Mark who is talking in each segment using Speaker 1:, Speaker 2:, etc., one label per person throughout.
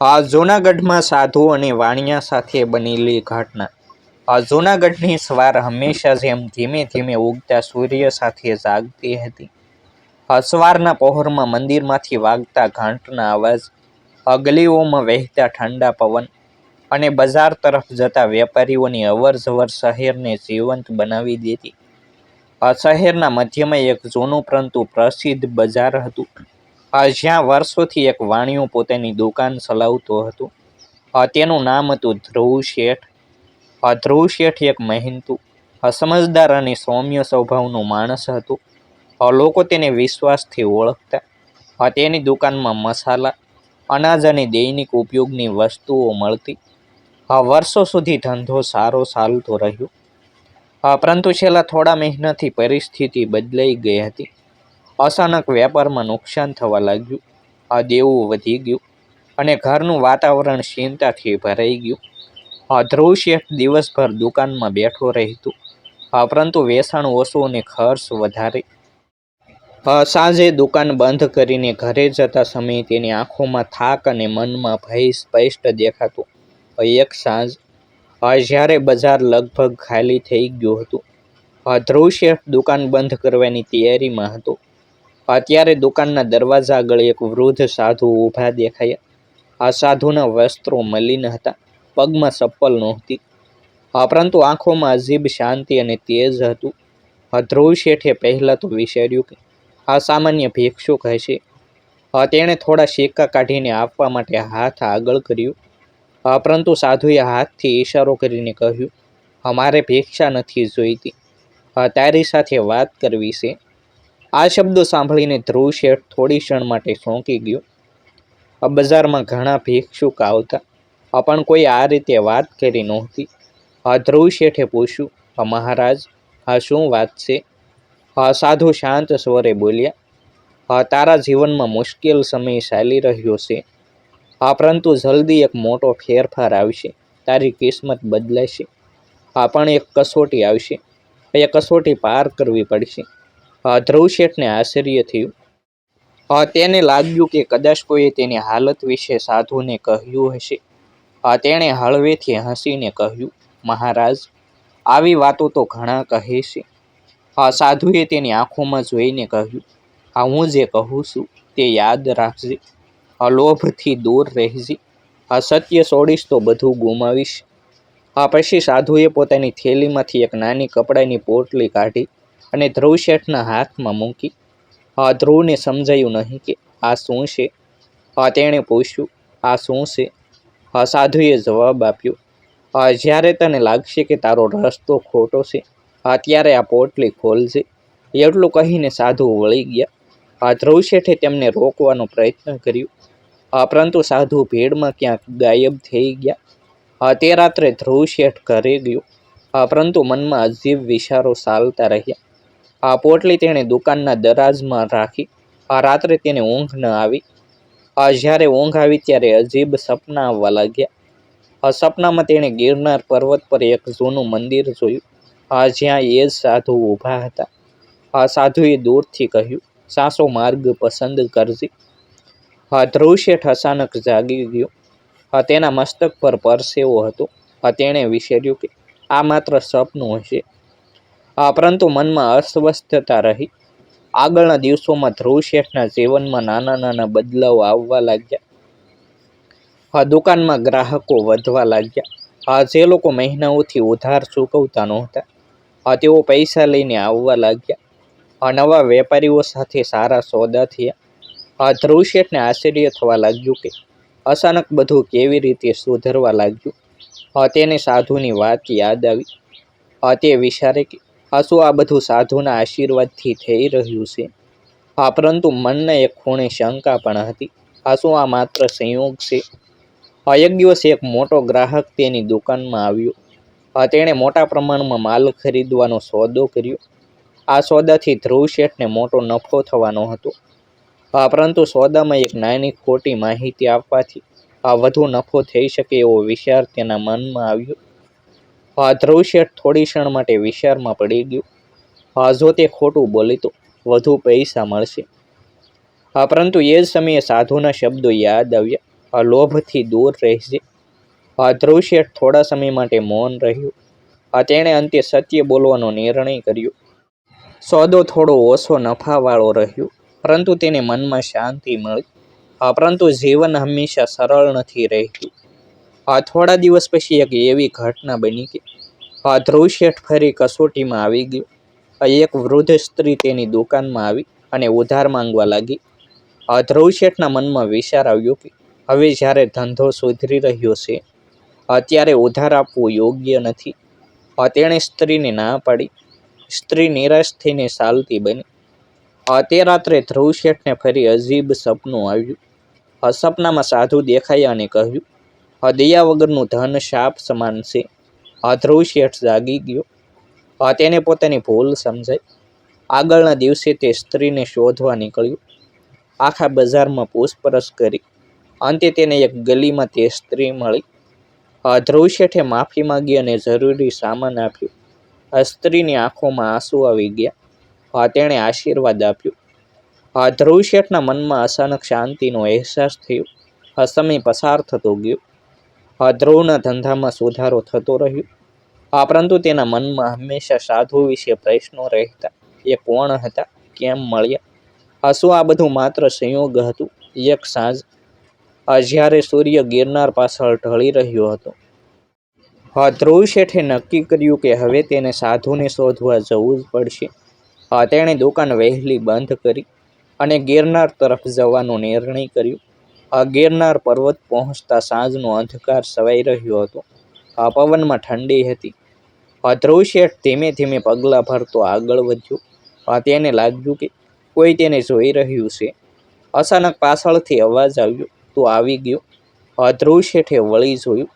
Speaker 1: આ જૂનાગઢમાં સાધુ અને વાણિયા સાથે બનેલી ઘટના. આ જૂનાગઢની સવાર હંમેશા જેમ ધીમે ધીમે ઉગતા સૂર્ય સાથે જાગતી હતી. આ સવારના પહોરમાં મંદિરમાંથી વાગતા ઘાંટના અવાજ, અગલીઓમાં વહેતા ઠંડા પવન અને બજાર તરફ જતા વેપારીઓની અવર જવર શહેરને જીવંત બનાવી દેતી. આ શહેરના મધ્યમાં એક જૂનું પરંતુ પ્રસિદ્ધ બજાર હતું. જ્યાં વર્ષોથી એક વાણિયો પોતાની દુકાન ચલાવતો હતો તેનું નામ હતું ધ્રુવ શેઠ. ધ્રુવ શેઠ એક મહેનતુ સમજદાર અને સૌમ્ય સ્વભાવનું માણસ હતું. લોકો તેને વિશ્વાસથી ઓળખતા તેની દુકાનમાં મસાલા, અનાજ અને દૈનિક ઉપયોગની વસ્તુઓ મળતી. વર્ષો સુધી ધંધો સારો ચાલતો રહ્યો. પરંતુ છેલ્લા થોડા મહિનાથી પરિસ્થિતિ બદલાઈ ગઈ હતી. અચાનક વેપારમાં નુકસાન થવા લાગ્યું. આ દેવું વધી ગયું અને ઘરનું વાતાવરણ ચિંતાથી ભરાઈ ગયું. આ ધ્રુવ શેઠ દિવસભર દુકાનમાં બેઠો રહેતો. પરંતુ વેચાણ ઓછું અને ખર્ચ વધારે. સાંજે દુકાન બંધ કરીને ઘરે જતા સમયે તેની આંખોમાં થાક અને મનમાં ભય સ્પષ્ટ દેખાતો. એક સાંજ. જ્યારે બજાર લગભગ ખાલી થઈ ગયું હતું. ધ્રુવ શેઠ દુકાન બંધ કરવાની તૈયારીમાં હતો. આ ત્યારે દુકાનના દરવાજા આગળ એક વૃદ્ધ સાધુ ઊભા દેખાયા. આ સાધુના વસ્ત્રો મલિન હતા, પગમાં ચપ્પલ નહોતી. પરંતુ આંખોમાં અજીબ શાંતિ અને તેજ હતું. ધ્રુવ શેઠે પહેલાં તો વિચાર્યું કે આ સામાન્ય ભિક્ષુક હશે. તેણે થોડા સિક્કા કાઢીને આપવા માટે હાથ આગળ કર્યું. પરંતુ સાધુએ હાથથી ઈશારો કરીને કહ્યું અમારે ભિક્ષા નથી જોઈતી. તારી સાથે વાત કરવી છે. આ શબ્દો સાંભળીને ધ્રુવ શેઠ થોડી ક્ષણ માટે ચોંકી ગયો. આ બજારમાં ઘણા ભિક્ષુક આવતા, પણ કોઈ આ રીતે વાત કરી નહોતી. આ ધ્રુવ શેઠે પૂછ્યું હા મહારાજ હા શું વાત છે? હા સાધુ શાંત સ્વરે બોલ્યા હા તારા જીવનમાં મુશ્કેલ સમય ચાલી રહ્યો છે. હા પરંતુ જલ્દી એક મોટો ફેરફાર આવશે. તારી કિસ્મત બદલાશે. હા પણ એક કસોટી આવશે. એ કસોટી પાર કરવી પડશે. ધ્રુવ શેઠને આશ્ચર્ય થયું. તેને લાગ્યું કે કદાચ કોઈએ તેની હાલત વિશે સાધુને કહ્યું હશે. તેણે હળવેથી હસીને કહ્યું, મહારાજ, આવી વાતો તો ઘણા કહે છે. સાધુએ તેની આંખોમાં જોઈને કહ્યું, હા, હું જે કહું છું તે યાદ રાખજે. લોભથી દૂર રહેજે. સત્ય છોડીશ તો બધું ગુમાવીશ. આ પછી સાધુએ પોતાની થેલીમાંથી એક નાની કપડાની પોટલી કાઢી અને ધ્રુવ શેઠના હાથમાં મૂકી ધ્રુવને સમજાયું નહીં કે આ શું છે? તેણે પૂછ્યું, આ શું છે? સાધુએ જવાબ આપ્યો જ્યારે તને લાગશે કે તારો રસ્તો ખોટો છે ત્યારે આ પોટલી ખોલજે. એટલું કહીને સાધુ વળી ગયા. ધ્રુવ શેઠે તેમને રોકવાનો પ્રયત્ન કર્યો. પરંતુ સાધુ ભીડમાં ક્યાંક ગાયબ થઈ ગયા. તે રાત્રે ધ્રુવ શેઠ ઘરે ગયો. પરંતુ મનમાં અજીબ વિચારો ચાલતા રહ્યા. આ પોટલી તેણે દુકાનના દરાજમાં રાખી. આ રાત્રે તેને ઊંઘ ન આવી. આ જ્યારે ઊંઘ આવી ત્યારે અજીબ સપના આવવા લાગ્યા. આ સપનામાં તેણે ગિરનાર પર્વત પર એક જૂનું મંદિર જોયું. આ જ્યાં એ જ સાધુ ઊભા હતા. આ સાધુએ દૂરથી કહ્યું, સાસો માર્ગ પસંદ કરજે. આ ધ્રુવ શેઠ અચાનક જાગી ગયો. આ તેના મસ્તક પર પરસેવો હતો. આ તેણે વિચાર્યું કે આ માત્ર સપનું હશે. પરંતુ મનમાં અસ્વસ્થતા રહી. આગળના દિવસોમાં ધ્રુવ શેઠના જીવનમાં નાના નાના બદલાવ આવવા લાગ્યા. દુકાનમાં ગ્રાહકો વધવા લાગ્યા. આ જે લોકો મહિનાઓથી ઉધાર ચૂકવતા નહોતા. આ તેઓ પૈસા લઈને આવવા લાગ્યા. આ નવા વેપારીઓ સાથે સારા સોદા થયા. આ ધ્રુવ શેઠને આશ્ચર્ય થવા લાગ્યું કે અચાનક બધું કેવી રીતે સુધરવા લાગ્યું. તેને સાધુની વાત યાદ આવી. તે વિચારે કે આ શું આ બધું સાધુના આશીર્વાદથી થઈ રહ્યું છે. આ પરંતુ મનને એક ખૂણે શંકા પણ હતી. આ શું આ માત્ર સંયોગ છે. આ એક દિવસ એક મોટો ગ્રાહક તેની દુકાનમાં આવ્યો. આ તેણે મોટા પ્રમાણમાં માલ ખરીદવાનો સોદો કર્યો. આ સોદાથી ધ્રુવ શેઠને મોટો નફો થવાનો હતો. આ પરંતુ સોદામાં એક નાની ખોટી માહિતી આપવાથી આ વધુ નફો થઈ શકે એવો વિચાર તેના મનમાં આવ્યો. આ ધ્રુવ શેઠ થોડી ક્ષણ માટે વિચારમાં પડી ગયો. આ જો તે ખોટું બોલી તો વધુ પૈસા મળશે. આ પરંતુ એ જ સમયે સાધુના શબ્દો યાદ આવ્યા. આ લોભથી દૂર રહેજે. ભાદ્રવ શેઠ થોડા સમય માટે મૌન રહ્યું. આ તેણે અંતે સત્ય બોલવાનો નિર્ણય કર્યો. સોદો થોડો ઓછો નફાવાળો રહ્યો, પરંતુ તેને મનમાં શાંતિ મળી. આ પરંતુ જીવન હંમેશા સરળ નથી રહેતું. થોડા દિવસ પછી એક એવી ઘટના બની કે આ ધ્રુવ શેઠ ફરી કસોટીમાં આવી ગયો. આ એક વૃદ્ધ સ્ત્રી તેની દુકાનમાં આવી અને ઉધાર માંગવા લાગી. આ ધ્રુવ શેઠના મનમાં વિચાર આવ્યો કે હવે જ્યારે ધંધો સુધરી રહ્યો છે, અત્યારે ઉધાર આપવું યોગ્ય નથી. તેણે સ્ત્રીને ના પાડી. સ્ત્રી નિરાશ થઈને ચાલતી બની. આ તે રાત્રે ધ્રુવ શેઠને ફરી અજીબ સપનું આવ્યું. આ સપનામાં સાધુ દેખાયા અને કહ્યું દયા વગરનું ધન શાપ સમાન છે. અધ્રુવ ધ્રુવ શેઠ જાગી ગયો. તેને પોતાની ભૂલ સમજાઈ. આગળના દિવસે તે સ્ત્રીને શોધવા નીકળ્યું. આખા બજારમાં પૂછપરછ કરી. અંતે તેને એક ગલીમાં તે સ્ત્રી મળી. ધ્રુવ શેઠે માફી માંગી અને જરૂરી સામાન આપ્યો. સ્ત્રીની આંખોમાં આંસુ આવી ગયા. તેણે આશીર્વાદ આપ્યો. ધ્રુવ શેઠના મનમાં અચાનક શાંતિનો અહેસાસ થયો. સમય પસાર થતો ગયો. ધ્રુવના ધંધામાં સુધારો થતો રહ્યો. આ પરંતુ તેના મનમાં હંમેશા સાધુ વિશે પ્રશ્નો રહેતા. એ કોણ હતા. કેમ મળ્યા? શું આ બધું માત્ર સંયોગ હતું. એક સાંજ જ્યારે સૂર્ય ગિરનાર પાછળ ઢળી રહ્યો હતો. ધ્રુવ શેઠે નક્કી કર્યું કે હવે તેને સાધુને શોધવા જવું જ પડશે. તેણે દુકાન વહેલી બંધ કરી અને ગિરનાર તરફ જવાનો નિર્ણય કર્યો. ગિરનાર પર્વત પહોંચતા સાંજનો અંધકાર સવાઈ રહ્યો હતો. આ પવનમાં ઠંડી હતી. ધ્રુવ શેઠ ધીમે ધીમે પગલાં ભરતો આગળ વધ્યો. આ તેને લાગ્યું કે કોઈ તેને જોઈ રહ્યું છે. અચાનક પાછળથી અવાજ આવ્યો. તો આવી ગયો. ધ્રુવ શેઠે વળી જોયું.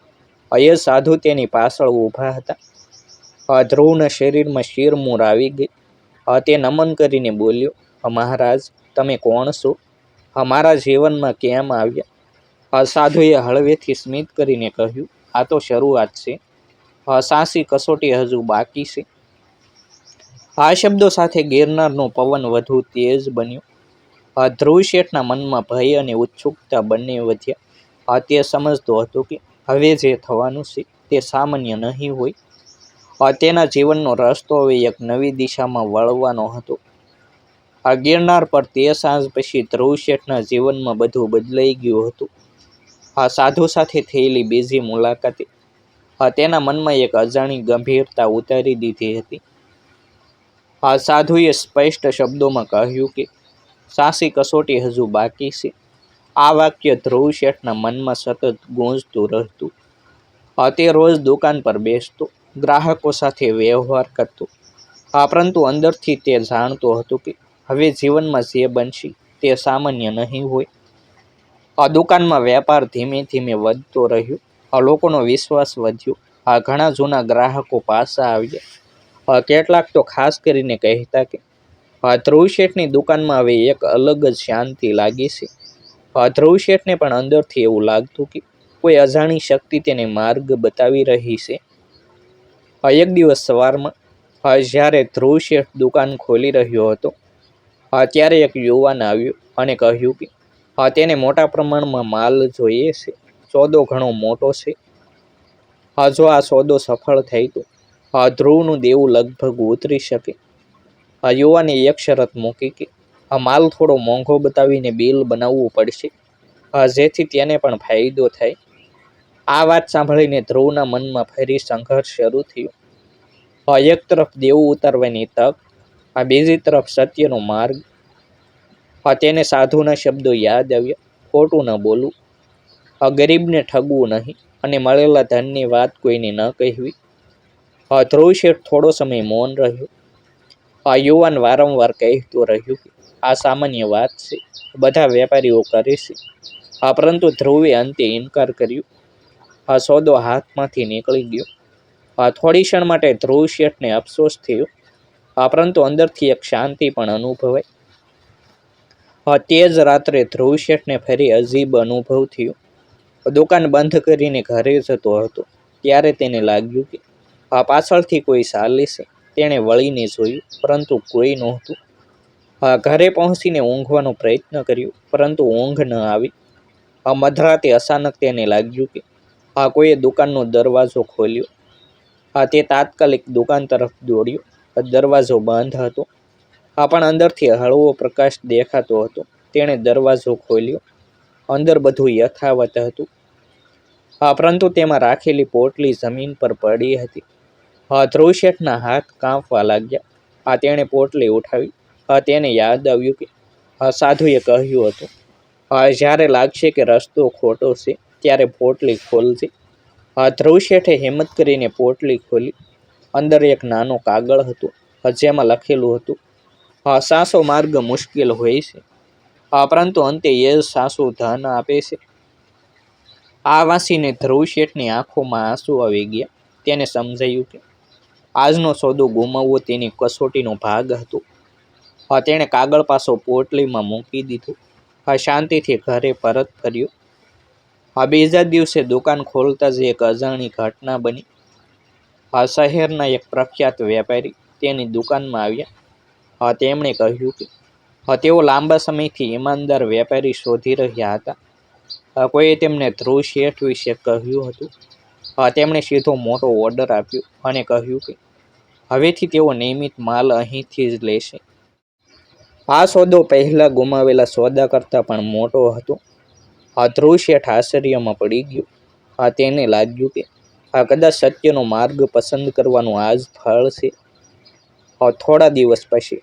Speaker 1: અયર સાધુ તેની પાછળ ઊભા હતા. ધ્રુવના શરીરમાં શિરમૂર આવી ગઈ. તે નમન કરીને બોલ્યો, મહારાજ, તમે કોણ છો? અમારા જીવનમાં કેમ આવ્યા? અસાધુએ સાધુએ હળવેથી સ્મિત કરીને કહ્યું, આ તો શરૂઆત છે. આ સાસી કસોટી હજુ બાકી છે. આ શબ્દો સાથે ગિરનારનો પવન વધુ તેજ બન્યો. ધ્રુવ શેઠના મનમાં ભય અને ઉત્સુકતા બંને વધ્યા. તે સમજતો હતો કે હવે જે થવાનું છે તે સામાન્ય નહીં હોય. તેના જીવનનો રસ્તો હવે એક નવી દિશામાં વળવાનો હતો. આ ગિરનાર પર તે સાંજ પછી ધ્રુવ શેઠના જીવનમાં બધું બદલાઈ ગયું હતું. આ સાધુ સાથે થયેલી બીજી મુલાકાતે આ તેના મનમાં એક અજાણી ગંભીરતા ઉતારી દીધી હતી. આ સાધુએ સ્પષ્ટ શબ્દોમાં કહ્યું કે, સાસી કસોટી હજુ બાકી છે. આ વાક્ય ધ્રુવ શેઠના મનમાં સતત ગૂંજતું રહેતું. તે રોજ દુકાન પર બેસતો, ગ્રાહકો સાથે વ્યવહાર કરતો. આ પરંતુ અંદરથી તે જાણતો હતો કે હવે જીવનમાં જે બનશે તે સામાન્ય નહીં હોય. આ દુકાનમાં વેપાર ધીમે ધીમે વધતો રહ્યો. આ લોકોનો વિશ્વાસ વધ્યો. આ ઘણા જૂના ગ્રાહકો પાછા આવ્યા. કેટલાક તો ખાસ કરીને કહેતા કે, આ ધ્રુવ શેઠની દુકાનમાં હવે એક અલગ જ શાંતિ લાગી છે. આ ધ્રુવ શેઠને પણ અંદરથી એવું લાગતું કે, કોઈ અજાણી શક્તિ તેને માર્ગ બતાવી રહી છે. એક દિવસ સવારમાં જ્યારે ધ્રુવ શેઠ દુકાન ખોલી રહ્યો હતો ત્યારે એક યુવાન આવ્યો અને કહ્યું કે તેને મોટા પ્રમાણમાં માલ જોઈએ છે. સોદો ઘણો મોટો છે. જો આ સોદો સફળ થાય તો ધ્રુવનું દેવું લગભગ ઉતરી શકે. આ યુવાને એક શરત મૂકી કે આ માલ થોડો મોંઘો બતાવીને બિલ બનાવવું પડશે. જેથી તેને પણ ફાયદો થાય. આ વાત સાંભળીને ધ્રુવના મનમાં ફરી સંઘર્ષ શરૂ થયો. એક તરફ દેવું ઉતારવાની તક આ બીજી તરફ સત્યનો માર્ગ. આ તેને સાધુના શબ્દો યાદ આવ્યા. ખોટું ન બોલવું. આ ગરીબને ઠગવું નહીં અને મળેલા ધનની વાત કોઈને ન કહેવી. આ ધ્રુવ શેઠ થોડો સમય મૌન રહ્યો. આ યુવાન વારંવાર કહેતો રહ્યો કે, આ સામાન્ય વાત છે. બધા વેપારીઓ કરે છે. આ પરંતુ ધ્રુવે અંતે ઇનકાર કર્યો. આ સોદો હાથમાંથી નીકળી ગયો. આ થોડી ક્ષણ માટે ધ્રુવ શેઠને અફસોસ થયો. પરંતુ અંદરથી એક શાંતિ પણ અનુભવાઈ આ તે જ રાત્રે ધ્રુવ શેઠને ફરી અજીબ અનુભવ થયો. દુકાન બંધ કરીને ઘરે જતો હતો. ત્યારે તેને લાગ્યું કે આ પાછળથી કોઈ ચાલે તેણે વળીને જોયું, પરંતુ કોઈ નહોતું. ઘરે પહોંચીને ઊંઘવાનો પ્રયત્ન કર્યો, પરંતુ ઊંઘ ન આવી. આ મધરાતે અચાનક તેને લાગ્યું કે આ કોઈએ દુકાનનો દરવાજો ખોલ્યો. આ તે તાત્કાલિક દુકાન તરફ દોડ્યો. દરવાજો બંધ હતો. આ પણ અંદરથી હળવો પ્રકાશ દેખાતો હતો. તેણે દરવાજો ખોલ્યો. અંદર બધું યથાવત હતું. હા, પરંતુ તેમાં રાખેલી પોટલી જમીન પર પડી હતી. હા ધ્રુવ શેઠના હાથ કાંપવા લાગ્યા. આ તેણે પોટલી ઉઠાવી. હા, તેને યાદ આવ્યું કે, હા, સાધુએ કહ્યું હતું. હા, જ્યારે લાગશે કે રસ્તો ખોટો છે, ત્યારે પોટલી ખોલજે. હા ધ્રુવ શેઠે હિંમત કરીને પોટલી ખોલી. અંદર એક નાનો કાગળ હતો જેમાં લખેલું હતું સાસો માર્ગ મુશ્કેલ હોય છે. પરંતુ અંતે એ સાસુ ધન આપે છે. આ વાંચીને ધ્રુવ શેઠની આંખોમાં આંસુ આવી ગયા. તેને સમજાયું કે આજનો સોદો ગુમાવવો તેની કસોટીનો ભાગ હતો. તેણે કાગળ પાછો પોટલીમાં મૂકી દીધું. શાંતિથી ઘરે પરત ફર્યો. હા, બીજા દિવસે દુકાન ખોલતા જ એક અજાણી ઘટના બની. હા શહેરના એક પ્રખ્યાત વેપારી તેની દુકાનમાં આવ્યા. હા, તેમણે કહ્યું કે, હા, તેઓ લાંબા સમયથી ઈમાનદાર વેપારી શોધી રહ્યા હતા. કોઈએ તેમને ધ્રુવ શેઠ વિશે કહ્યું હતું. હા, તેમણે સીધો મોટો ઓર્ડર આપ્યો અને કહ્યું કે, હવેથી તેઓ નિયમિત માલ અહીંથી જ લેશે. આ સોદો પહેલાં ગુમાવેલા સોદા કરતાં પણ મોટો હતો. આ ધ્રુવ શેઠ આશ્ચર્યમાં પડી ગયો. આ તેને લાગ્યું કે આ કદાચ સત્યનો માર્ગ પસંદ કરવાનું આ જ ફળ છે. થોડા દિવસ પછી.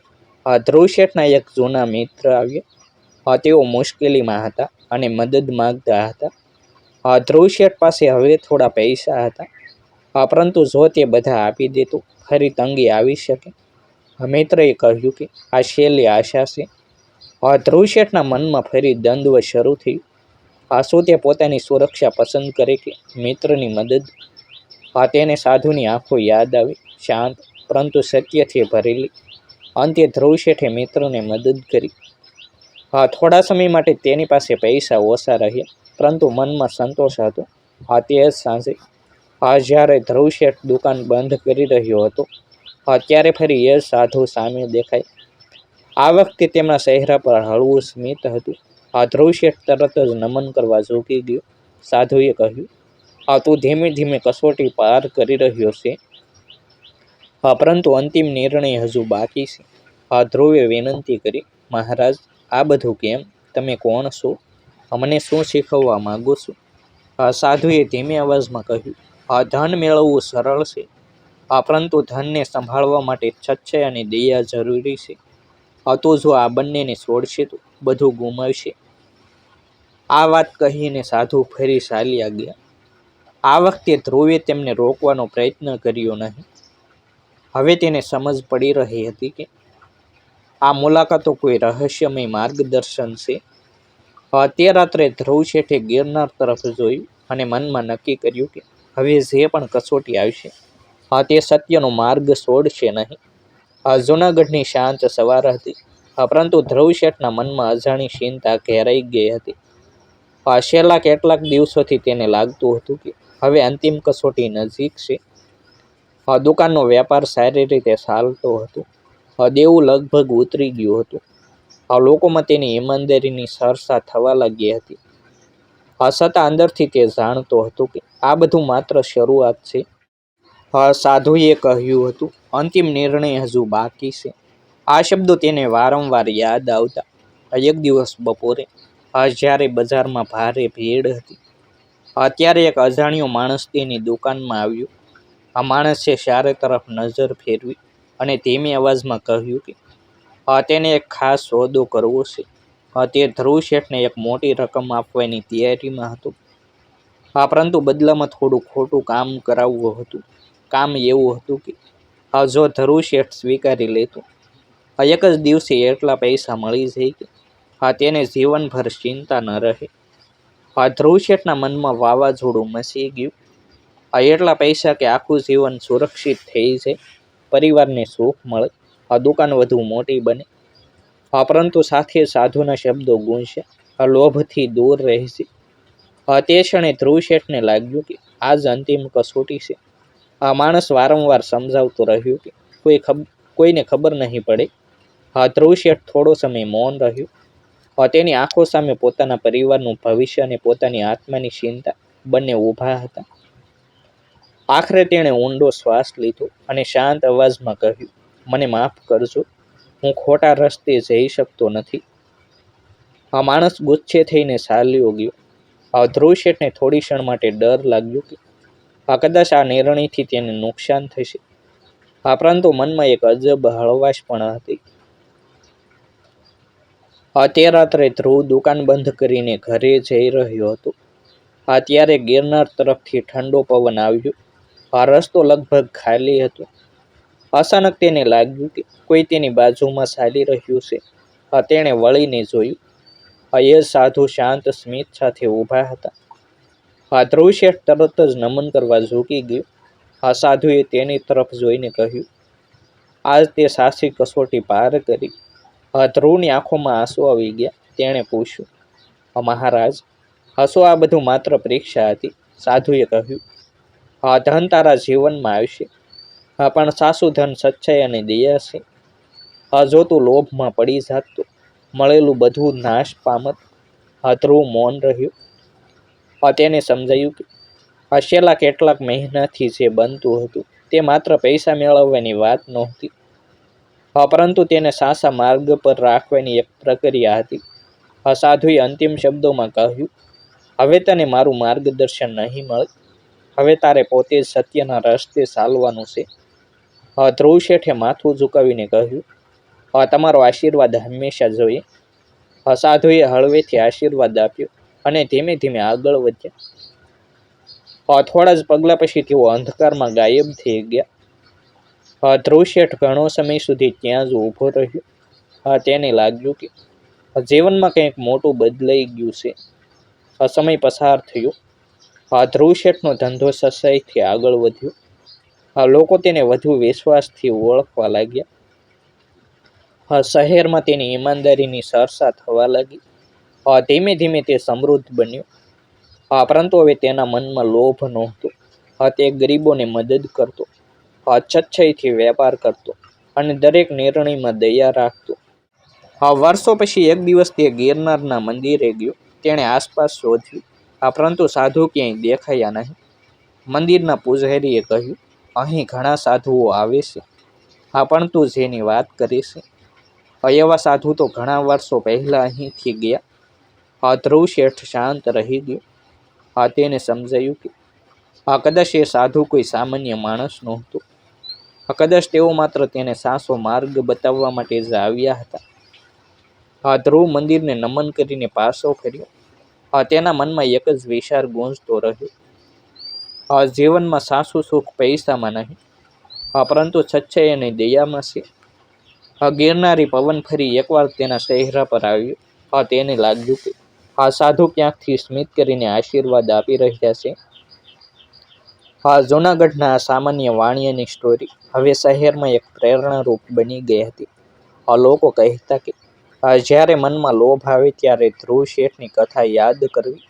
Speaker 1: ધ્રુવ શેઠના એક જૂના મિત્ર આવ્યા. તેઓ મુશ્કેલીમાં હતા અને મદદ માગતા હતા. ધ્રુવ શેઠ પાસે હવે થોડા પૈસા હતા. પરંતુ જો તે બધા આપી દે તો ફરી તંગી આવી શકે. મિત્રએ કહ્યું કે, આ છેલ્લી આશા છે. ધ્રુવ શેઠના મનમાં ફરી દ્વંદ્વ શરૂ થયું. આ શું તે પોતાની સુરક્ષા પસંદ કરે કે મિત્રની મદદ આ તેને સાધુની આંખો યાદ આવી, શાંત, પરંતુ સત્યથી ભરેલી. અંતે ધ્રુવ શેઠે મિત્રોને મદદ કરી. હા, થોડા સમય માટે તેની પાસે પૈસા ઓછા રહ્યા, પરંતુ મનમાં સંતોષ હતો. આ તે જ સાંજે. આ જ્યારે ધ્રુવ શેઠ દુકાન બંધ કરી રહ્યો હતો, હા, ત્યારે ફરી એ સાધુ સામે દેખાય. આ વખતે તેમના ચહેરા પર હળવું સ્મિત હતું. આ ધ્રુવ શેઠ તરત જ નમન કરવા ઝૂકી ગયો. સાધુએ કહ્યું આ તું ધીમે ધીમે કસોટી પાર કરી રહ્યો છે. હા, પરંતુ અંતિમ નિર્ણય હજુ બાકી છે. આ ધ્રુવે વિનંતી કરી, મહારાજ, આ બધું કેમ? તમે કોણ છો? અમને શું શીખવવા માગો છો? આ સાધુએ ધીમે અવાજમાં કહ્યું આ ધન મેળવવું સરળ છે. આ પરંતુ ધનને સંભાળવા માટે છચ્છય અને દયા જરૂરી છે. આ તો જો આ બંનેને છોડશે તો બધું ગુમાવશે. આ વાત કહીને સાધુ ફરી ચાલ્યા ગયા. આ વખતે ધ્રુવે તેમને રોકવાનો પ્રયત્ન કર્યો નહીં. હવે તેને સમજ પડી રહી હતી કે આ મુલાકાતો કોઈ રહસ્યમય માર્ગદર્શન છે. તે રાત્રે ધ્રુવ શેઠે ગિરનાર તરફ જોયું અને મનમાં નક્કી કર્યું કે હવે જે પણ કસોટી આવશે તે સત્યનો માર્ગ છોડશે નહીં. આ જૂનાગઢની શાંત સવાર હતી. પરંતુ ધ્રુવ શેઠના મનમાં અજાણી ચિંતા ઘેરાઈ ગઈ હતી. આ છેલ્લા કેટલાક દિવસોથી તેને લાગતું હતું કે હવે અંતિમ કસોટી નજીક છે. દુકાનનો વેપાર સારી રીતે ચાલતો હતો. દેવું લગભગ ઉતરી ગયું હતું. આ લોકોમાં તેની ઈમાનદારીની સરસા થવા લાગી હતી. આ છતાં અંદરથી તે જાણતો હતો કે આ બધું માત્ર શરૂઆત છે. સાધુએ કહ્યું હતું, અંતિમ નિર્ણય હજુ બાકી છે. આ શબ્દો તેને વારંવાર યાદ આવતા, એક દિવસ બપોરે જ્યારે બજારમાં ભારે ભીડ હતી અત્યારે એક અજાણ્યો માણસ તેની દુકાનમાં આવ્યો. આ માણસે ચારે તરફ નજર ફેરવી અને ધીમી અવાજમાં કહ્યું કે તેને એક ખાસ સોદો કરવો છે. તે ધ્રુવ શેઠને એક મોટી રકમ આપવાની તૈયારીમાં હતો. આ પરંતુ બદલામાં થોડું ખોટું કામ કરાવવું હતું. કામ એવું હતું કે જો ધ્રુવ શેઠ સ્વીકારી લેતો. એક જ દિવસે એટલા પૈસા મળી જાય કે તેને જીવનભર ચિંતા ન રહે. આ ધ્રુવ શેઠના મનમાં વાવાઝોડું મસી ગયું. આ એટલા પૈસા કે આખું જીવન સુરક્ષિત થઈ જાય પરિવારને સુખ મળે. આ દુકાન વધુ મોટી બને. આ પરંતુ સાથે સાધુના શબ્દો ગુંજશે. આ લોભથી દૂર રહેશે. આ તે ક્ષણે ધ્રુવ શેઠને લાગ્યું કે આ જ અંતિમ કસોટી છે. આ માણસ વારંવાર સમજાવતો રહ્યો કે કોઈ કોઈને ખબર નહીં પડે. આ ધ્રુવ શેઠ થોડો સમય મૌન રહ્યો. તેની આંખો સામે પોતાના પરિવારનું ભવિષ્ય અને પોતાની આત્માની ચિંતા બંને ઊભા હતા. આખરે તેણે ઊંડો શ્વાસ લીધો અને શાંત અવાજમાં કહ્યું, મને માફ કરજો, હું ખોટા રસ્તે જઈ શકતો નથી. આ માણસ ગુસ્સે થઈને ચાલ્યો ગયો. આ ધ્રુવ શેઠને થોડી ક્ષણ માટે ડર લાગ્યો કે આ કદાચ આ નિર્ણયથી તેને નુકસાન થશે. આ પરંતુ મનમાં એક અજબ હળવાશ પણ હતી. તે રાત્રે ધ્રુવ દુકાન બંધ કરીને ઘરે જઈ રહ્યો હતો. આ ત્યારે ગિરનાર તરફથી ઠંડો પવન આવ્યો. આ રસ્તો લગભગ ખાલી હતો. અચાનક તેને લાગ્યું કે કોઈ તેની બાજુમાં ચાલી રહ્યું છે. આ તેણે વળીને જોયું. અયે સાધુ શાંત સ્મિત સાથે ઊભા હતા. આ ધ્રુવ શેઠ તરત જ નમન કરવા ઝૂકી ગયો. આ સાધુએ તેની તરફ જોઈને કહ્યું, આજ તે સાસી કસોટી પાર કરી. ધ્રુવની આંખોમાં આંસુ આવી ગયા. તેણે પૂછ્યું મહારાજ, હસો આ બધું માત્ર પરીક્ષા હતી. સાધુએ કહ્યું, હા, ધન તારા જીવનમાં આવશે. હા, પણ સાસુ ધન સચ્ચાઈ અને દયા છે. આ જો તું લોભમાં પડી જાત તો મળેલું બધું નાશ પામત. આ મૌન રહ્યું. આ તેને સમજાયું કે છેલ્લા કેટલાક મહિનાથી જે બનતું હતું તે માત્ર પૈસા મેળવવાની વાત નહોતી. હા પરંતુ તેને સાસા માર્ગ પર રાખવાની એક પ્રક્રિયા હતી. સાધુએ અંતિમ શબ્દોમાં કહ્યું, હવે તને મારું માર્ગદર્શન નહીં મળે. હવે તારે પોતે સત્યના રસ્તે ચાલવાનું છે. ધ્રુવ શેઠે માથું ઝુકાવીને કહ્યું તમારો આશીર્વાદ હંમેશા જોઈએ. સાધુએ હળવેથી આશીર્વાદ આપ્યો અને ધીમે ધીમે આગળ વધ્યા. થોડા જ પગલા પછી તેઓ અંધકારમાં ગાયબ થઈ ગયા. હા ધ્રુવ શેઠ ઘણો સમય સુધી ત્યાં જ ઊભો રહ્યો. તેને લાગ્યું કે જીવનમાં કંઈક મોટું બદલાઈ ગયું છે. સમય પસાર થયો. આ ધ્રુવ શેઠનો ધંધો સસાઈથી આગળ વધ્યો. આ લોકો તેને વધુ વિશ્વાસથી ઓળખવા લાગ્યા. શહેરમાં તેની ઈમાનદારીની સરસા થવા લાગી. ધીમે ધીમે તે સમૃદ્ધ બન્યો. આ પરંતુ હવે તેના મનમાં લોભ નહોતો. તે ગરીબોને મદદ કરતો. હા વેપાર કરતો અને દરેક નિર્ણયમાં દયા રાખતો. આ વર્ષો પછી એક દિવસ તે ગિરનારના મંદિરે ગયો. તેણે આસપાસ શોધ્યું. આ પરંતુ સાધુ ક્યાંય દેખાયા નહીં. મંદિરના પૂજારીએ કહ્યું, અહીં ઘણા સાધુઓ આવે છે. હા, પણ તું જેની વાત કરી છે એવા સાધુ તો ઘણા વર્ષો પહેલાં અહીંથી ગયા. આ ધ્રુવ શેઠ શાંત રહી ગયો. આ તેને સમજાયું કે આ કદાચ એ સાધુ કોઈ સામાન્ય માણસ નહોતો. કદાચ તેઓ માત્ર તેને સાસો માર્ગ બતાવવા માટે જ આવ્યા હતા. આ ધ્રુવ મંદિરને નમન કરીને પાછો ફર્યો. આ તેના મનમાં એક જ વિચાર ગુંજતો રહ્યો. આ જીવનમાં સાસુ સુખ પૈસામાં નહીં. આ પરંતુ સચ્ચાઈ અને દયામાં છે. આ ગિરનારી પવન ફરી એકવાર તેના ચહેરા પર આવ્યો. આ તેને લાગ્યું કે આ સાધુ ક્યાંકથી સ્મિત કરીને આશીર્વાદ આપી રહ્યા છે? આ જૂનાગઢના સામાન્ય વાણિયાની સ્ટોરી હવે શહેરમાં એક પ્રેરણારૂપ બની ગઈ હતી. આ લોકો કહેતા કે જ્યારે મનમાં લોભ આવે ત્યારે ધ્રુવ શેઠની કથા યાદ કરવી.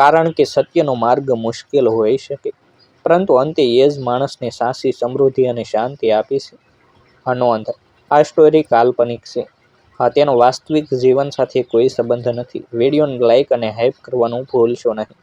Speaker 1: કારણ કે સત્યનો માર્ગ મુશ્કેલ હોઈ શકે, પરંતુ અંતે એ જ માણસને સાચી સમૃદ્ધિ અને શાંતિ આપી છે. નોંધ આ સ્ટોરી કાલ્પનિક છે. તેનો વાસ્તવિક જીવન સાથે કોઈ સંબંધ નથી. વિડીયોને લાઇક અને હાઇપ કરવાનું ભૂલશો નહીં.